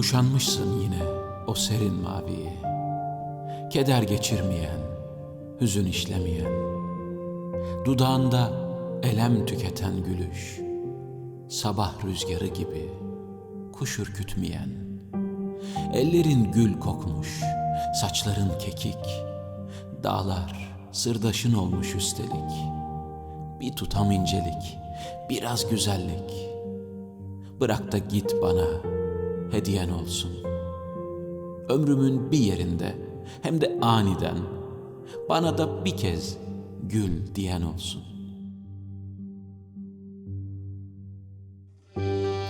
Kuşanmışsın yine o serin maviyi. Keder geçirmeyen, hüzün işlemeyen. Dudağında elem tüketen gülüş. Sabah rüzgarı gibi kuş ürkütmeyen. Ellerin gül kokmuş, saçların kekik. Dağlar sırdaşın olmuş üstelik. Bir tutam incelik, biraz güzellik. Bırak da git bana, hediyen olsun. Ömrümün bir yerinde, hem de aniden, bana da bir kez gül diyen olsun.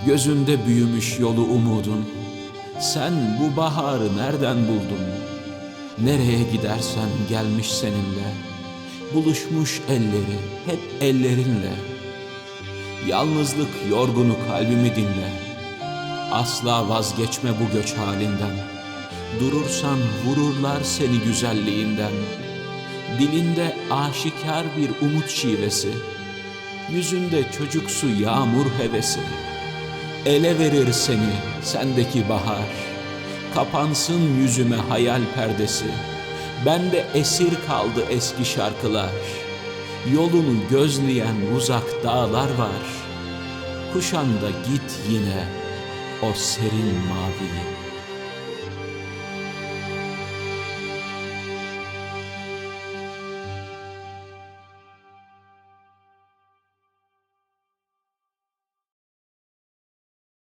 Gözünde büyümüş yolu umudun, sen bu baharı nereden buldun? Nereye gidersen gelmiş seninle, buluşmuş elleri hep ellerinle. Yalnızlık yorgunu kalbimi dinle, asla vazgeçme bu göç halinden. Durursan vururlar seni güzelliğinden. Dilinde aşikar bir umut şivesi, yüzünde çocuksu yağmur hevesi. Ele verir seni sendeki bahar, kapansın yüzüme hayal perdesi. Bende esir kaldı eski şarkılar, yolunu gözleyen uzak dağlar var. Kuşan da git yine o serin maviyi.